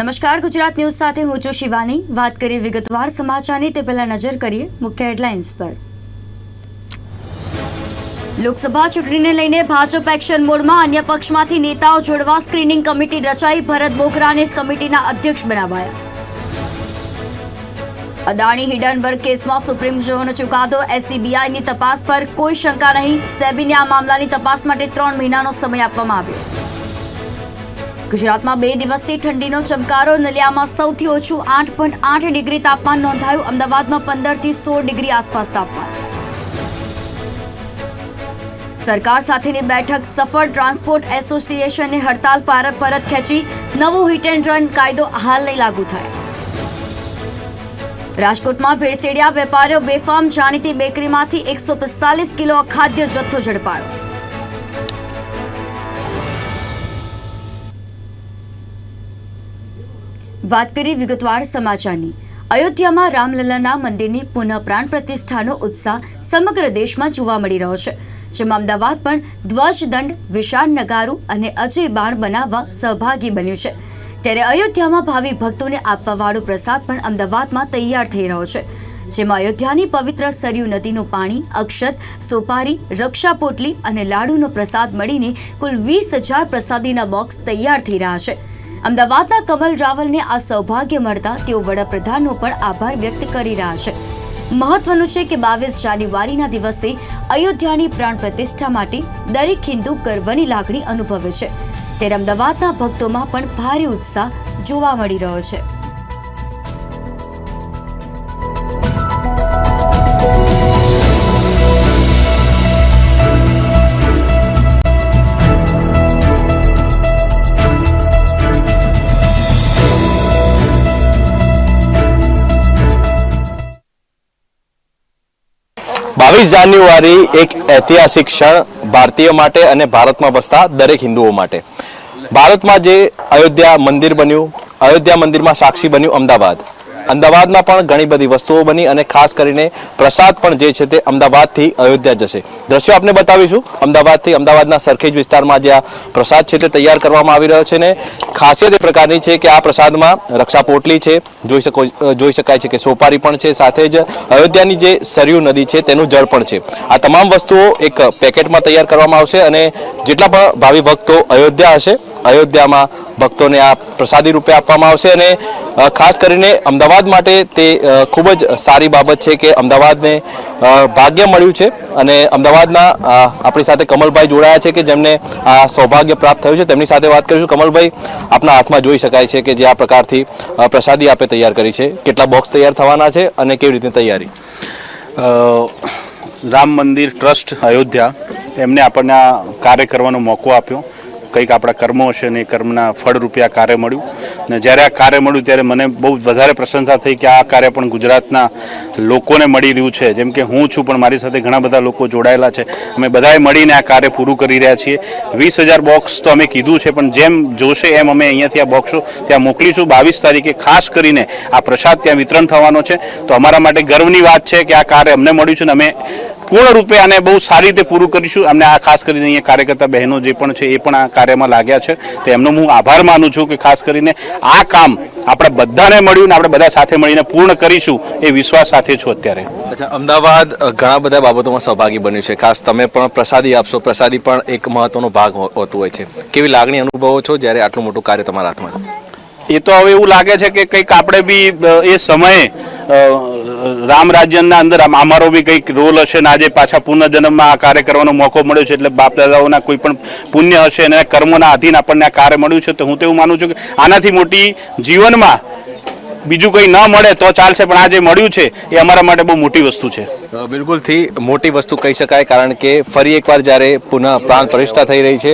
નમસ્કાર, ગુજરાત ન્યૂઝ સાથે હું છું શિવાની. વાત કરીએ વિગતવાર સમાચારની, તે પહેલા નજર કરીએ મુખ્ય હેડલાઇન્સ પર. લોકસભા ચૂંટણીને લઈને ભાજપ એક્શન મોડમાં અન્ય પક્ષમાંથી નેતાઓ જોડવા સ્ક્રીનિંગ કમિટી રચાઈ, ભરત બોગરાને કમિટીના અધ્યક્ષ બનાવાયા. અદાણી હિડનબર્ગ કેસમાં સુપ્રીમ કોર્ટનો ચુકાદો, એસસીબીઆઈની તપાસ પર કોઈ શંકા નહીં. સેબીને આ મામલાની તપાસ માટે ત્રણ મહિનાનો સમય આપવામાં આવ્યો. ગુજરાતમાં બે દિવસથી ઠંડીનો ચમકારો. નલિયામાં સૌથી ઓછું આઠ પોઈન્ટ આઠ ડિગ્રી તાપમાન નોંધાયું. અમદાવાદમાં પંદરથી સોળ ડિગ્રી આસપાસ તાપમાન. સરકાર સાથેની બેઠક સફળ ટ્રાન્સપોર્ટ એસોસિએશને હડતાલ પર પરત ખેંચી નવો હિટ એન્ડ રન કાયદો હાલ નહીં લાગુ થાય. રાજકોટમાં ભેળસેડિયા વેપારીઓ બેફામ જાણીતી બેકરીમાંથી એકસો પિસ્તાલીસ કિલો અખાદ્ય જથ્થો ઝડપાયો. વાત કરી વિગતવાર સમાચારની. અયોધ્યામાં રામલલ્લાના મંદિરની પુનઃ પ્રાણ પ્રતિષ્ઠાનો ઉત્સાહ સમગ્ર દેશમાં જોવા મળી રહ્યો છે, જેમાં અમદાવાદ પણ ધ્વજદંડ, વિશાળ નગારું અને અજય બાણ બનાવવા સહભાગી બન્યું છે. ત્યારે અયોધ્યામાં ભાવિ ભક્તોને આપવાવાળો પ્રસાદ પણ અમદાવાદમાં તૈયાર થઈ રહ્યો છે, જેમાં અયોધ્યાની પવિત્ર સરયુ નદીનું પાણી, અક્ષત, સોપારી રક્ષા પોટલી અને લાડુનો પ્રસાદ મળીને કુલ વીસ હજાર પ્રસાદીના બોક્સ તૈયાર થઈ રહ્યા છે. અમદાવાદના કમલ રાવલને આ સૌભાગ્ય મળતા તેઓ વડાપ્રધાનનો પણ આભાર વ્યક્ત કરી રહ્યા છે. મહત્વનું છે કે બાવીસ જાન્યુઆરીના દિવસે અયોધ્યાની પ્રાણ પ્રતિષ્ઠા માટે દરેક હિન્દુ ગર્વની લાગણી અનુભવે છે. ત્યારે અમદાવાદના ભક્તોમાં પણ ભારે ઉત્સાહ જોવા મળી રહ્યો છે. બાવીસ જાન્યુઆરી એક ઐતિહાસિક ક્ષણ ભારતીય માટે અને ભારતમાં વસતા દરેક હિન્દુઓ માટે. ભારતમાં જે અયોધ્યા મંદિર બન્યું, અયોધ્યા મંદિરમાં સાક્ષી બન્યું અમદાવાદ. અમદાવાદમાં પણ ઘણી બધી વસ્તુઓ બની અને ખાસ કરીને પ્રસાદ પણ જે છે તે અમદાવાદથી અયોધ્યા જશે. દ્રશ્યો આપને બતાવીશું. અમદાવાદથી અમદાવાદના સરખેજ વિસ્તારમાં જે આ પ્રસાદ છે તે તૈયાર કરવામાં આવી રહ્યો છે ને ખાસિયત એ પ્રકારની છે કે આ પ્રસાદમાં રક્ષા પોટલી છે. જોઈ શકો, જોઈ શકાય છે કે સોપારી પણ છે, સાથે જ અયોધ્યાની જે સરયુ નદી છે તેનું જળ પણ છે. આ તમામ વસ્તુઓ એક પેકેટમાં તૈયાર કરવામાં આવશે અને જેટલા પણ ભાવિ ભક્તો અયોધ્યા હશે, અયોધ્યામાં ભક્તોને આ પ્રસાદી રૂપે આપવામાં આવશે અને ખાસ કરીને અમદાવાદ માટે તે ખૂબ જ સારી બાબત છે કે અમદાવાદને ભાગ્ય મળ્યું છે અને અમદાવાદના આપણી સાથે કમલભાઈ જોડાયા છે કે જેમને આ સૌભાગ્ય પ્રાપ્ત થયું છે. તેમની સાથે વાત કરીશું. કમલભાઈ, આપના હાથમાં જોઈ શકાય છે કે જે આ પ્રકારથી પ્રસાદી આપે તૈયાર કરી છે. કેટલા બોક્સ તૈયાર થવાના છે અને કેવી રીતે તૈયારી? રામ મંદિર ટ્રસ્ટ અયોધ્યા, એમને આપણને આ કાર્ય કરવાનો મોકો આપ્યો. કંઈક આપણા કર્મો હશે અને એ કર્મના ફળ રૂપે આ કાર્ય મળ્યું. ને જ્યારે આ કાર્ય મળ્યું ત્યારે મને બહુ વધારે પ્રશંસા થઈ કે આ કાર્ય પણ ગુજરાતના લોકોને મળી રહ્યું છે. જેમ કે હું છું, પણ મારી સાથે ઘણા બધા લોકો જોડાયેલા છે. અમે બધાએ મળીને આ કાર્ય પૂરું કરી રહ્યા છીએ. વીસ હજાર બોક્સ તો અમે કીધું છે, પણ જેમ જોશે એમ અમે અહીંયાથી આ બોક્સો ત્યાં મોકલીશું. બાવીસ તારીખે ખાસ કરીને આ પ્રસાદ ત્યાં વિતરણ થવાનો છે. તો અમારા માટે ગર્વની વાત છે કે આ કાર્ય અમને મળ્યું છે ને અમે પૂર્ણ રૂપે આને બહુ સારી રીતે પૂરું કરીશું. અમને આ ખાસ કરીને અહીંયા કાર્યકર્તા બહેનો જે પણ છે એ પણ આ કાર્યમાં લાગ્યા છે. તો એમનો હું આભાર માનું છું કે ખાસ કરીને આ કામ આપણે બધાને મળ્યું ને આપણે બધા સાથે મળીને પૂર્ણ કરીશું એ વિશ્વાસ સાથે છું અત્યારે. અચ્છા, અમદાવાદ ઘણા બધા બાબતોમાં સહભાગી બન્યું છે. ખાસ તમે પણ પ્રસાદી આપશો. પ્રસાદી પણ એક મહત્વનો ભાગ હોતું હોય છે. કેવી લાગણી અનુભવો છો જ્યારે આટલું મોટું કાર્ય તમારા હાથમાં? એ તો હવે એવું લાગે છે કે કંઈક આપણે બી એ સમયે રામ રાજ્યના અંદર અમારો બી કંઈક રોલ હશે ને આજે પાછા પુનર્જન્મમાં આ કાર્ય કરવાનો મોકો મળ્યો છે એટલે બાપ દાદાઓના કોઈ પણ પુણ્ય હશે અને કર્મોના આધીન આપણને આ કાર્ય મળ્યું છે, તો હું તો એવું માનું છું કે આનાથી મોટી જીવનમાં બીજું કંઈ ન મળે તો ચાલશે, પણ આ જે મળ્યું છે, એ અમારા માટે બહુ મોટી વસ્તુ છે. બિલકુલથી મોટી વસ્તુ કહી શકાય, કારણ કે ફરી એકવાર જ્યારે પુનઃ પ્રાણ પ્રતિષ્ઠા થઈ રહી છે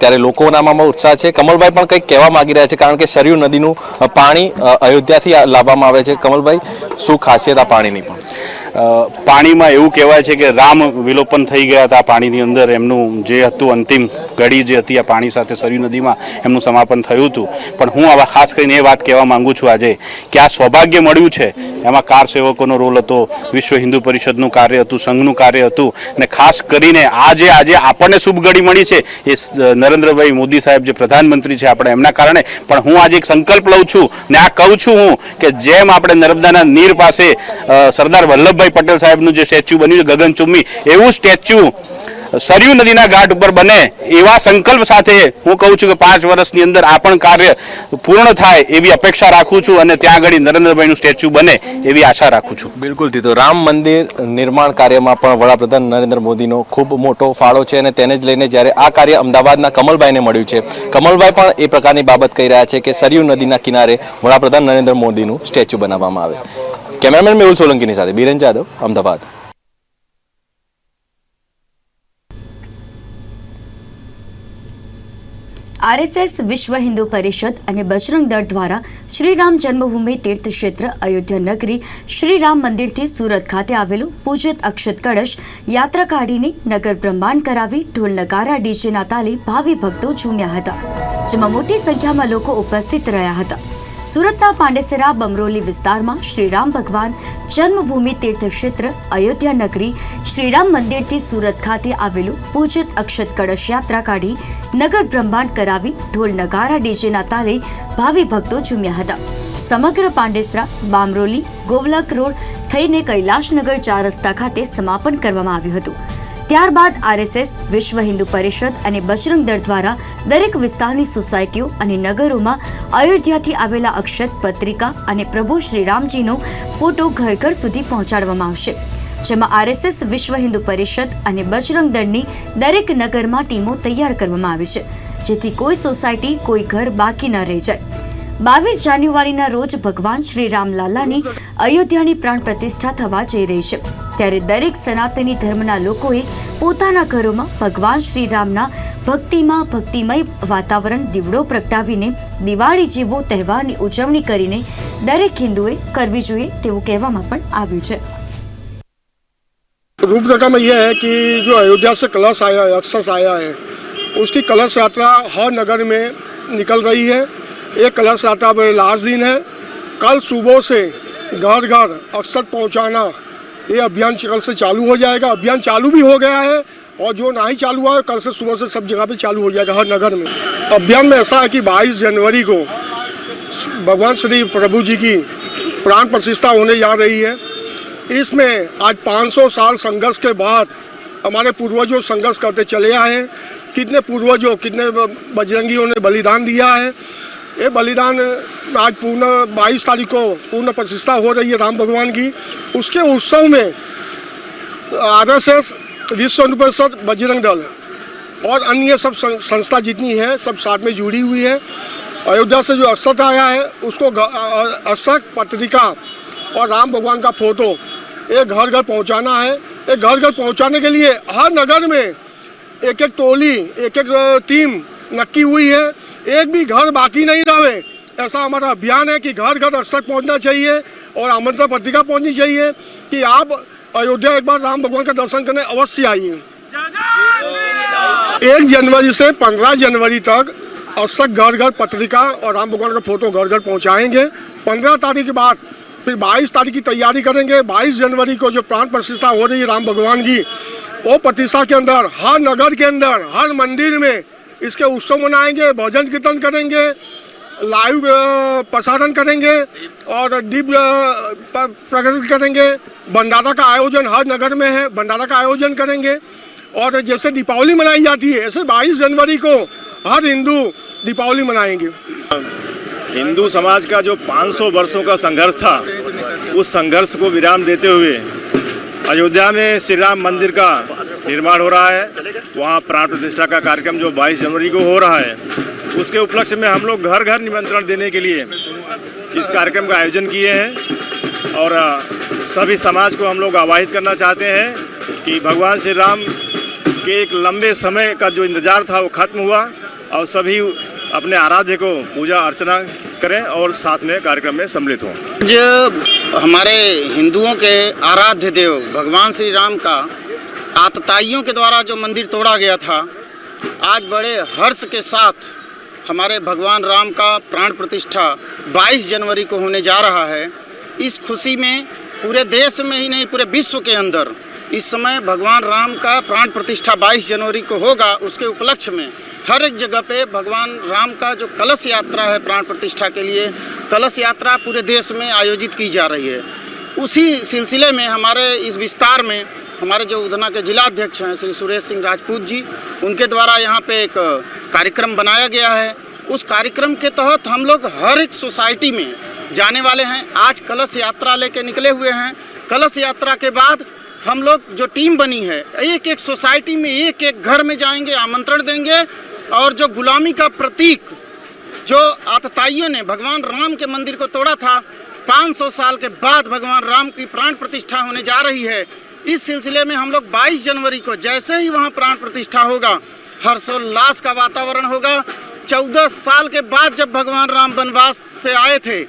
ત્યારે લોકોનામાં ઉત્સાહ છે. કમલભાઈ પણ કંઈક કહેવા માંગી રહ્યા છે, કારણ કે સરયુ નદીનું પાણી અયોધ્યાથી લાવવામાં આવે છે. કમલભાઈ, શું ખાસિયત આ પાણીની પણ? પાણીમાં એવું કહેવાય છે કે રામ વિલોપન થઈ ગયા હતા. પાણીની અંદર એમનું જે હતું અંતિમ ઘડી જે હતી, આ પાણી સાથે સરયુ નદીમાં એમનું સમાપન થયું હતું. પણ હું આવા ખાસ કરીને એ વાત કહેવા માંગુ છું આજે કે આ સૌભાગ્ય મળ્યું છે. એમાં કાર સેવકોનો રોલ હતો, વિશ્વ હિન્દુ પરિષદનું કાર્ય હતું, સંઘનું કાર્ય હતું અને ખાસ કરીને આ જે આજે આપણને શુભ ઘડી મળી છે. એ નરેન્દ્રભાઈ મોદી સાહેબ જે પ્રધાનમંત્રી છે આપણે એમના કારણે. પણ હું આજે એક સંકલ્પ લઉં છું ને આ કહું છું હું કે જેમ આપણે નર્મદાના નીર પાસે સરદાર સરદાર વલ્લભભાઈ પટેલ સાહેબનું જે સ્ટેચ્યુ બન્યું છે ગગનચુંબી એવું સ્ટેચ્યુ સરયુ નદીના ઘાટ ઉપર બને એવા સંકલ્પ સાથે હું કહું છું કે પાંચ વર્ષની અંદર આ પણ કાર્ય પૂર્ણ થાય એવી અપેક્ષા રાખું છું અને ત્યાં આગળ નરેન્દ્રભાઈનું સ્ટેચ્યુ બને એવી આશા રાખું છું. બિલકુલ તો રામ મંદિર નિર્માણ કાર્યમાં પણ વડાપ્રધાન નરેન્દ્ર મોદીનો ખૂબ મોટો ફાળો છે અને તેને જ લઈને જ્યારે આ કાર્ય અમદાવાદના કમલભાઈને મળ્યું છે, કમલભાઈ પણ એ પ્રકારની બાબત કહી રહ્યા છે કે સરયુ નદીના કિનારે વડાપ્રધાન નરેન્દ્ર મોદીનું સ્ટેચ્યુ બનાવવામાં આવે. કેમેરામેન મેહુલ સોલંકીની સાથે. બીરેન જાદવ, અમદાવાદ. આરએસએસ વિશ્વ હિન્દુ પરિષદ અને બજરંગ દળ દ્વારા શ્રીરામ જન્મભૂમિ તીર્થ ક્ષેત્ર અયોધ્યા નગરી શ્રીરામ મંદિરથી સુરત ખાતે આવેલું પૂજિત અક્ષત કળશ યાત્રા કાઢીને નગર બ્રહ્માંડ કરાવી ઢોલ નગારા, ડીજેના તાલે ભાવિ ભક્તો ઝૂમ્યા હતા, જેમાં મોટી સંખ્યામાં લોકો ઉપસ્થિત રહ્યા હતા. સુરતના પાંડેસરા બમરોલી વિસ્તારમાં શ્રીરામ ભગવાન જન્મભૂમિ તીર્થક્ષેત્ર અયોધ્યા નગરી શ્રીરામ મંદિરથી સુરત ખાતે આવેલું પૂજિત અક્ષત કળશ યાત્રા કાઢી નગર બ્રહ્માંડ કરાવી ઢોલ નગારા ડીજેના તાલે ભાવિ ભક્તો ઝૂમ્યા હતા. સમગ્ર પાંડેસરા, બામરોલી, ગોવલક રોડ થઈને કૈલાશનગર ચાર રસ્તા ખાતે સમાપન કરવામાં આવ્યું હતું. ત્યારબાદ આરએસએસ, વિશ્વ હિન્દુ પરિષદ અને બજરંગ દળ દ્વારા દરેક વિસ્તારની સોસાયટીઓ અને નગરોમાં અયોધ્યાથી આવેલા અક્ષત પત્રિકા અને પ્રભુ શ્રી રામજીનો ફોટો ઘર ઘર સુધી પહોંચાડવામાં આવશે, જેમાં આરએસએસ, વિશ્વ હિન્દુ પરિષદ અને બજરંગ દળની દરેક નગરમાં ટીમો તૈયાર કરવામાં આવી છે, જેથી કોઈ સોસાયટી, કોઈ ઘર બાકી ન રહી જાય. બાવીસ જાન્યુઆરીના રોજ ભગવાન શ્રી રામલાલાની અયોધ્યાની પ્રાણ પ્રતિષ્ઠા થવા જઈ રહી છે ત્યારે દરેક સનાતની ધર્મના લોકોએ પોતાના ઘરોમાં ભગવાન શ્રી રામના ભક્તિમાં ભક્તિમય વાતાવરણ દીવડો પ્રગટાવીને દિવાળી જેવો તહેવારની ઉજવણી કરીને દરેક હિન્દુએ કરવી જોઈએ તેવું કહેવામાં પણ આવ્યું છે रूपरेखा में यह है कि जो अयोध्या से कलश आया है अक्षस आया है उसकी कलश यात्रा हर नगर में निकल रही है एक कलश यात्रा में लास्ट दिन है। कल सुबह से घर घर अक्सर पहुंचाना ये अभियान कल से चालू हो जाएगा। अभियान चालू भी हो गया है और जो नहीं चालू हुआ है, कल से सुबह से सब जगह पे चालू हो जाएगा हर नगर में। अभियान में ऐसा है कि 22 जनवरी को भगवान श्री प्रभु जी की प्राण प्रतिष्ठा होने जा रही है। इसमें आज 500 साल संघर्ष के बाद हमारे पूर्वजों संघर्ष करते चले आए हैं। कितने पूर्वजों, कितने बजरंगियों ने बलिदान दिया है। ये बलिदान आज पूर्ण 22 तारीख को पूर्ण प्रतिष्ठा हो रही है राम भगवान की। उसके उत्सव में आर एस एस विश्व हिंदू परिषद बजरंग दल और अन्य सब संस्था जितनी है, सब साथ में जुड़ी हुई है। अयोध्या से जो अक्षत आया है, उसको अक्षत पत्रिका और राम भगवान का फ़ोटो ये घर घर पहुंचाना है। ये घर घर पहुँचाने के लिए हर नगर में एक एक टोली एक एक टीम नक्की हुई है। एक भी घर बाकी नहीं रहे। ऐसा हमारा अभियान है कि घर घर अक्षत पहुँचना चाहिए और आमंत्रण पत्रिका पहुंचनी चाहिए कि आप अयोध्या एक बार राम भगवान का दर्शन करने अवश्य आइए। एक जनवरी से पंद्रह जनवरी तक अवसर घर घर पत्रिका और राम भगवान का फ़ोटो घर घर पहुंचाएँगे। पंद्रह तारीख के बाद फिर बाईस तारीख की तैयारी करेंगे। बाईस जनवरी को जो प्राण प्रतिष्ठा हो रही है राम भगवान की, वो प्रतिष्ठा के अंदर, हर नगर के अंदर, हर मंदिर में इसके उत्सव मनाएँगे, भजन कीर्तन करेंगे लाइव प्रसारण करेंगे और दीप प्रकट करेंगे। भंडारा का आयोजन हर नगर में है, भंडारा का आयोजन करेंगे। और जैसे दीपावली मनाई जाती है, ऐसे 22 जनवरी को हर हिंदू दीपावली मनाएँगे। हिंदू समाज का जो 500 वर्षों का संघर्ष था, उस संघर्ष को विराम देते हुए अयोध्या में श्री राम मंदिर का निर्माण हो रहा है। वहाँ प्राण प्रतिष्ठा का कार्यक्रम जो 22 जनवरी को हो रहा है, उसके उपलक्ष्य में हम लोग घर घर निमंत्रण देने के लिए इस कार्यक्रम का आयोजन किए हैं और सभी समाज को हम लोग आवाहित करना चाहते हैं कि भगवान श्री राम के एक लंबे समय का जो इंतज़ार था वो खत्म हुआ और सभी अपने आराध्य को पूजा अर्चना करें और साथ में कार्यक्रम में सम्मिलित हों। आज हमारे हिंदुओं के आराध्य देव भगवान श्री राम का आतताइयों के द्वारा जो मंदिर तोड़ा गया था, आज बड़े हर्ष के साथ हमारे भगवान राम का प्राण प्रतिष्ठा 22 जनवरी को होने जा रहा है। इस खुशी में पूरे देश में ही नहीं, पूरे विश्व के अंदर इस समय भगवान राम का प्राण प्रतिष्ठा 22 जनवरी को होगा, उसके उपलक्ष्य में हर एक जगह पे भगवान राम का जो कलश यात्रा है प्राण प्रतिष्ठा के लिए, कलश यात्रा पूरे देश में आयोजित की जा रही है। उसी सिलसिले में हमारे इस विस्तार में हमारे जो उधना के जिला अध्यक्ष हैं, श्री सुरेश सिंह राजपूत जी, उनके द्वारा यहाँ पे एक कार्यक्रम बनाया गया है। उस कार्यक्रम के तहत हम लोग हर एक सोसाइटी में जाने वाले हैं। आज कलश यात्रा लेके निकले हुए हैं। कलश यात्रा के बाद हम लोग जो टीम बनी है, एक एक सोसाइटी में एक एक घर में जाएँगे, आमंत्रण देंगे। और जो गुलामी का प्रतीक, जो आतताइयों ने भगवान राम के मंदिर को तोड़ा था 500 साल के बाद भगवान राम की प्राण प्रतिष्ठा होने जा रही है। इस सिलसिले में हम लोग 22 जनवरी को जैसे ही वहाँ प्राण प्रतिष्ठा होगा, हर्षोल्लास का वातावरण होगा। 14 साल के बाद जब भगवान राम वनवास से आए थे,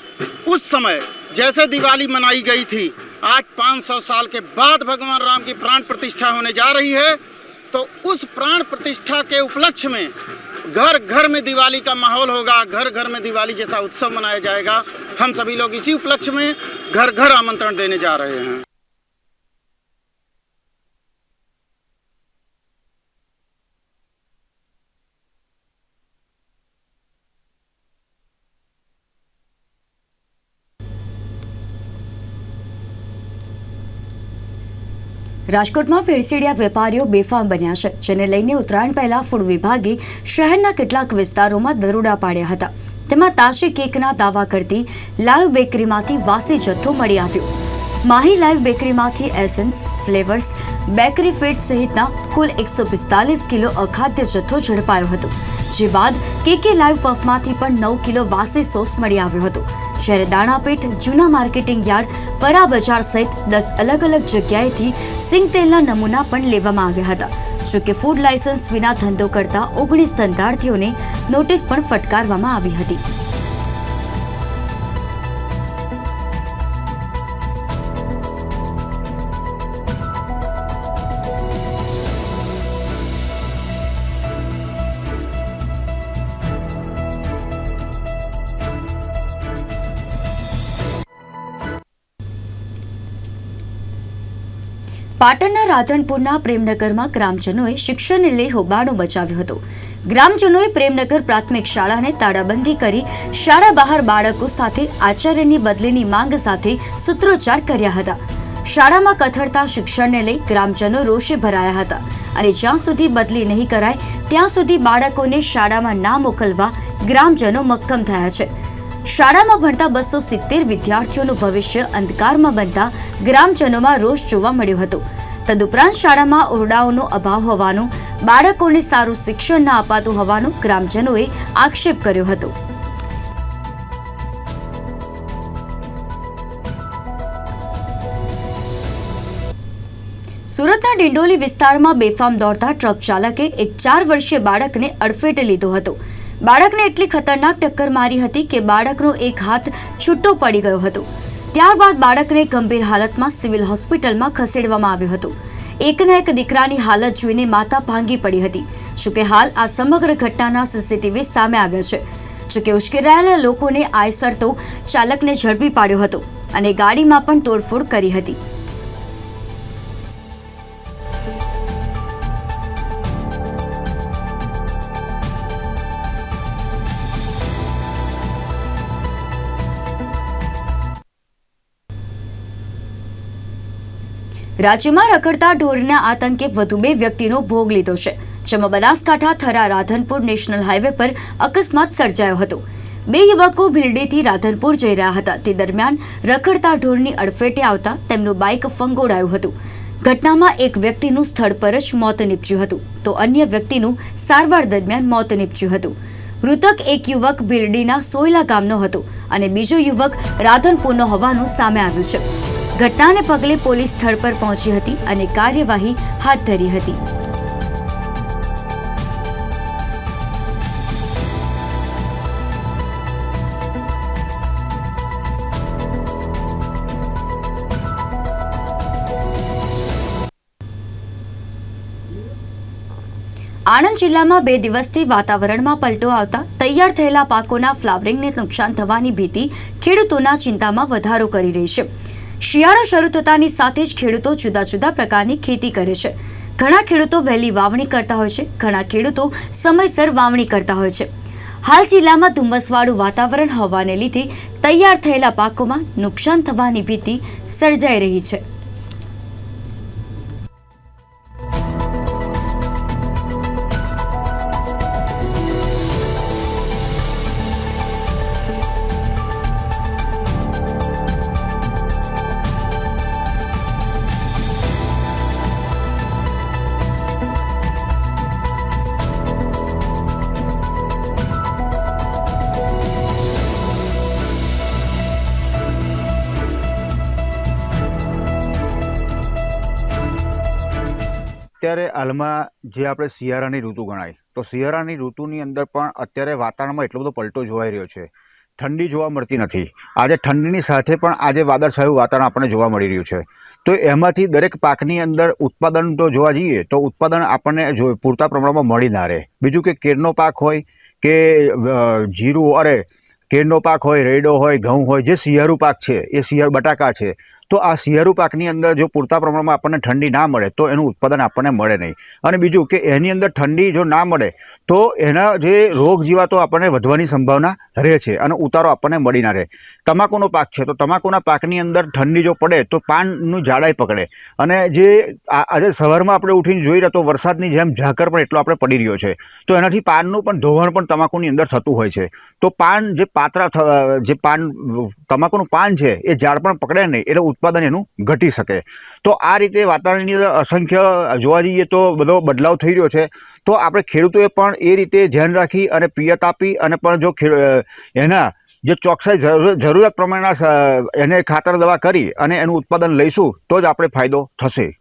उस समय जैसे दिवाली मनाई गई थी, आज 500 साल के बाद भगवान राम की प्राण प्रतिष्ठा होने जा रही है। तो उस प्राण प्रतिष्ठा के उपलक्ष्य में घर घर में दिवाली का माहौल होगा घर घर में दिवाली जैसा उत्सव मनाया जाएगा। हम सभी लोग इसी उपलक्ष्य में घर घर आमंत्रण देने जा रहे हैं। રાજકોટમાં ભેળસેડિયા વેપારીઓ બેફામ બન્યા છે, જેને લઈને ઉત્તરાયણ પહેલા ફૂડ વિભાગે શહેરના કેટલાક વિસ્તારોમાં દરોડા પાડ્યા હતા. તેમાં તાશી કેકના દાવા કરતી લાઈવ બેકરીમાંથી વાસી જથ્થો મળી આવ્યો. માહી લાઈવ બેકરીમાંથી એસન્સ, ફ્લેવર્સ, બેકરી ફીડ સહિતના કુલ એકસો પિસ્તાલીસ કિલો અખાદ્ય જથ્થો ઝડપાયો હતો, જે બાદ કેકે લાઈવ પફમાંથી પણ નવ કિલો વાસી સોસ મળી આવ્યો હતો. જ્યારે દાણાપીઠ, જૂના માર્કેટિંગ યાર્ડ, પરા બજાર સહિત દસ અલગ અલગ જગ્યાએથી સિંગ તેલના નમૂના પણ લેવામાં આવ્યા હતા. જોકે ફૂડ લાયસન્સ વિના ધંધો કરતા ઓગણીસ ધંધાર્થીઓને નોટિસ પણ ફટકારવામાં આવી હતી. પાટણના રાધનપુરના પ્રેમનગરમાં ગ્રામજનોએ શિક્ષણને લઈ હોબાળો મચાવ્યો હતો. ગ્રામજનોએ પ્રેમનગર પ્રાથમિક શાળાને તાળાબંધી કરી શાળા બહાર બાળકો સાથે આચાર્યની બદલીની માંગ સાથે સૂત્રોચ્ચાર કર્યા હતા. શાળામાં કથળતા શિક્ષણને લઈ ગ્રામજનો રોષે ભરાયા હતા અને જ્યાં સુધી બદલી નહીં કરાય, ત્યાં સુધી બાળકોને શાળામાં ના મોકલવા ગ્રામજનો મક્કમ થયા છે. શાળામાં ભણતા બસો સિત્તેર વિદ્યાર્થીઓનું ભવિષ્ય અંધકારમાં બનતા ગ્રામજનોમાં રોષ જોવા મળ્યો હતો. તદુપરાંત શાળામાં ઓરડાઓનો અભાવ હોવાનું, બાળકોને સારું શિક્ષણ ના અપાતું હોવાનો ગ્રામજનોએ આક્ષેપ કર્યો હતો. સુરતના ડિંડોલી વિસ્તારમાં બેફામ દોડતા ટ્રક ચાલકે એક ચાર વર્ષીય બાળકને અડફેટે લીધો હતો. બાળકને એટલી ખતરનાક ટક્કર મારી હતી કે બાળકનો એક હાથ છૂટો પડી ગયો હતો. ત્યારબાદ બાળકને ગંભીર હાલતમાં સિવિલ હોસ્પિટલમાં ખસેડવામાં આવ્યો હતો. એકના એક દીકરાની હાલત જોઈને માતા ભાંગી પડી હતી. જોકે હાલ આ સમગ્ર ઘટનાના સીસીટીવી સામે આવ્યા છે. જોકે ઉશ્કેરાયેલા લોકોને આયસર તો ચાલકને ઝડપી પાડ્યો હતો અને ગાડીમાં પણ તોડફોડ કરી હતી. રાજ્યમાં રખડતા ઢોરના આતંકે વધુ બે વ્યક્તિનો ભોગ લીધો છે. જેમાં બનાસકાંઠા થરા રાધનપુર નેશનલ હાઈવે પર અકસ્માત સર્જાયો હતો. બે યુવકો ભીલડીથી રાધનપુર જઈ રહ્યા હતા. તે દરમિયાન રખડતા ઢોરની અડફેટે આવતા તેમનું બાઇક ફંગોળાયું હતું. ઘટનામાં એક વ્યક્તિનું સ્થળ પર જ મોત નીપજ્યું હતું. તો અન્ય વ્યક્તિનું સારવાર દરમિયાન મોત નીપજ્યું હતું. મૃતક એક યુવક ભીલડીના સોયલા ગામનો હતો અને બીજો યુવક રાધનપુરનો હોવાનું સામે આવ્યું છે. ઘટનાને પગલે પોલીસ સ્થળ પર પહોંચી હતી અને કાર્યવાહી હાથ ધરી હતી. આણંદ જિલ્લામાં બે દિવસથી વાતાવરણમાં પલટો આવતા તૈયાર થયેલા પાકોના ફ્લાવરિંગને નુકસાન થવાની ભીતિ ખેડૂતોના ચિંતામાં વધારો કરી રહી છે. શિયાળો શરૂ થતાની સાથે જ ખેડૂતો જુદા જુદા પ્રકારની ખેતી કરે છે. ઘણા ખેડૂતો વહેલી વાવણી કરતા હોય છે, ઘણા ખેડૂતો સમયસર વાવણી કરતા હોય છે. હાલ જિલ્લામાં ધુમ્મસવાળું વાતાવરણ હોવાને લીધે તૈયાર થયેલા પાકોમાં નુકસાન થવાની ભીતિ સર્જાઈ રહી છે. અત્યારે હાલમાં જે આપણે શિયાળાની ઋતુ ગણાય, તો શિયાળાની ઋતુની અંદર પણ અત્યારે વાતાવરણમાં એટલો બધો પલટો જોવાઈ રહ્યો છે. ઠંડી જોવા મળતી નથી. આજે ઠંડીની સાથે પણ આજે વાદળછાયું વાતાવરણ આપણને જોવા મળી રહ્યું છે. તો એમાંથી દરેક પાકની અંદર ઉત્પાદન તો જોવા જઈએ, તો ઉત્પાદન આપણને જો પૂરતા પ્રમાણમાં મળી ના રહે. બીજું કે કેરનો પાક હોય કે જીરું, અરે કેરનો પાક હોય રેડો હોય, ઘઉં હોય, જે શિયાળુ પાક છે, એ શિયાળ બટાકા છે તો આ શિયાળુ પાકની અંદર જો પૂરતા પ્રમાણમાં આપણને ઠંડી ના મળે, તો એનું ઉત્પાદન આપણને મળે નહીં. અને બીજું કે એની અંદર ઠંડી જો ના મળે, તો એના જે રોગ જીવાતો આપણને વધવાની સંભાવના રહે છે અને ઉતારો આપણને મળી ના રહે. તમાકુનો પાક છે, તો તમાકુના પાકની અંદર ઠંડી જો પડે, તો પાનનું જાડાઈ પકડે. અને જે આજે સવારમાં આપણે ઉઠીને જોઈ રહ્યા તો વરસાદની જેમ ઝાકર પણ એટલો આપણે પડી રહ્યો છે. તો એનાથી પાનનું પણ ધોવાણ પણ તમાકુની અંદર થતું હોય છે. તો પાન જે પાતરા જે પાન, તમાકુનું પાન છે, એ ઝાડ પણ પકડે નહીં, એટલે ઉત્પાદન એનું ઘટી શકે. તો આ રીતે વાતાવરણની અંદર અસંખ્ય, જોવા જઈએ તો બધો બદલાવ થઈ રહ્યો છે. તો આપણે ખેડૂતોએ પણ એ રીતે ધ્યાન રાખી અને પિયત આપી અને પણ જો એના જે ચોકસાઈ જરૂર- જરૂરિયાત પ્રમાણેના એને ખાતર દવા કરી અને એનું ઉત્પાદન લઈશું, તો જ આપણે ફાયદો થશે.